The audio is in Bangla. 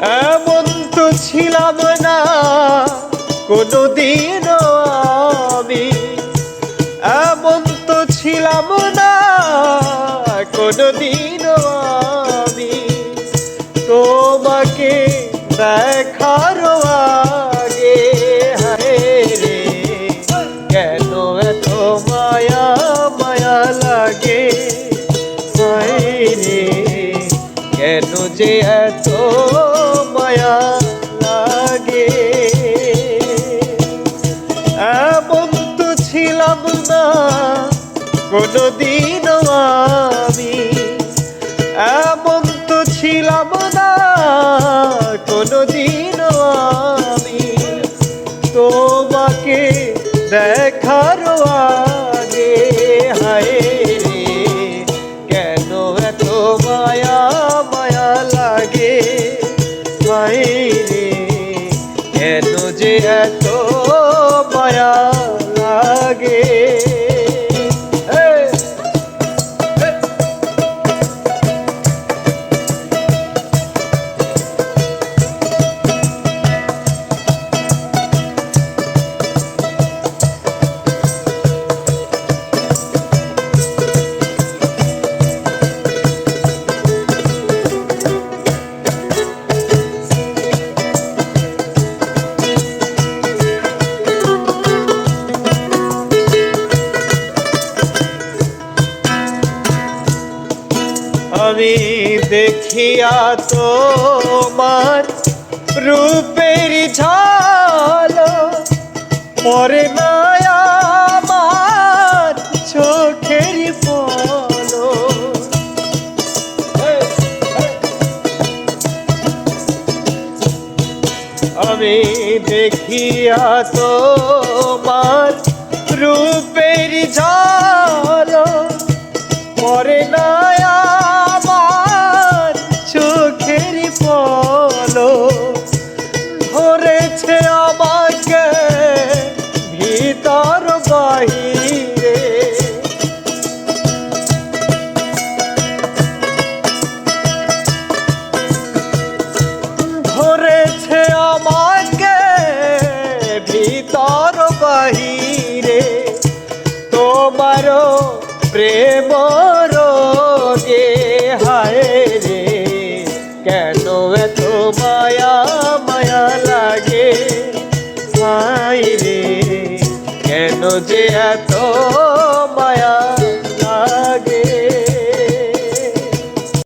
এমন তো ছিলাম না কোনোদিন আমি। এমন তো ছিলাম না কোনোদিন আমি। তোমাকে দেখার আগে রে, কেন এত মায়া মায়া লাগে? রে, কেন যে এত মায়া লাগে। এমন তো ছিলাম না কোনোদিন আমি। এমন তো ছিলাম না কোনোদিন আমি। তোমাকে দেখার আগে যে মায়া। আমি দেখিয়া তোমার রূপের ঝাল না আমার চোখের পলো আমি দেখিয়া তোমার রূপের ঝাল তোমারও প্রেম রোগে, হায় রে। কেন এত মায়া মায়া লাগে? হায় রে, কেন যে এত